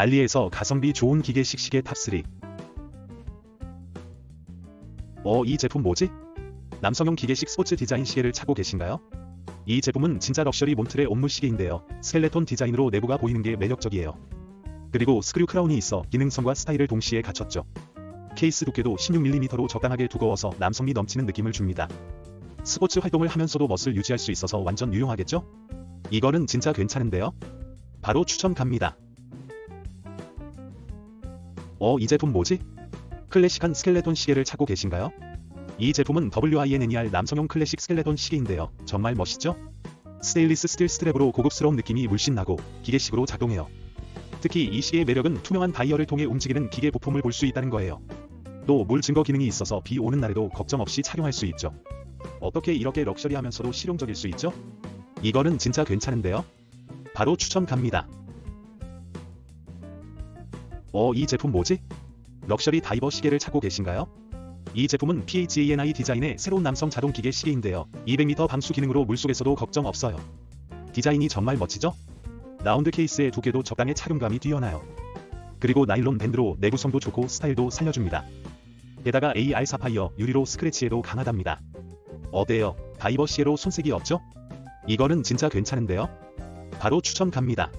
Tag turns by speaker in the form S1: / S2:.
S1: 알리에서 가성비 좋은 기계식 시계 탑3. 어, 이 제품 뭐지? 남성용 기계식 스포츠 디자인 시계를 찾고 계신가요? 이 제품은 진짜 럭셔리 몬트레 옴무 시계인데요. 스켈레톤 디자인으로 내부가 보이는 게 매력적이에요. 그리고 스크류 크라운이 있어 기능성과 스타일을 동시에 갖췄죠. 케이스 두께도 16mm로 적당하게 두꺼워서 남성미 넘치는 느낌을 줍니다. 스포츠 활동을 하면서도 멋을 유지할 수 있어서 완전 유용하겠죠? 이거는 진짜 괜찮은데요? 바로 추천 갑니다. 어, 이 제품 뭐지? 클래식한 스켈레톤 시계를 찾고 계신가요? 이 제품은 WINNER 남성용 클래식 스켈레톤 시계인데요. 정말 멋있죠? 스테인리스 스틸 스트랩으로 고급스러운 느낌이 물씬 나고 기계식으로 작동해요. 특히 이 시계의 매력은 투명한 다이얼을 통해 움직이는 기계 부품을 볼 수 있다는 거예요. 또 물 증거 기능이 있어서 비 오는 날에도 걱정 없이 착용할 수 있죠. 어떻게 이렇게 럭셔리하면서도 실용적일 수 있죠? 이거는 진짜 괜찮은데요? 바로 추천 갑니다. 어, 이 제품 뭐지? 럭셔리 다이버 시계를 찾고 계신가요? 이 제품은 PHANI 디자인의 새로운 남성 자동 기계 시계인데요. 200m 방수 기능으로 물속에서도 걱정 없어요. 디자인이 정말 멋지죠? 라운드 케이스의 두께도 적당해 착용감이 뛰어나요. 그리고 나일론 밴드로 내구성도 좋고 스타일도 살려줍니다. 게다가 AR 사파이어 유리로 스크래치에도 강하답니다. 어때요? 다이버 시계로 손색이 없죠? 이거는 진짜 괜찮은데요? 바로 추천 갑니다.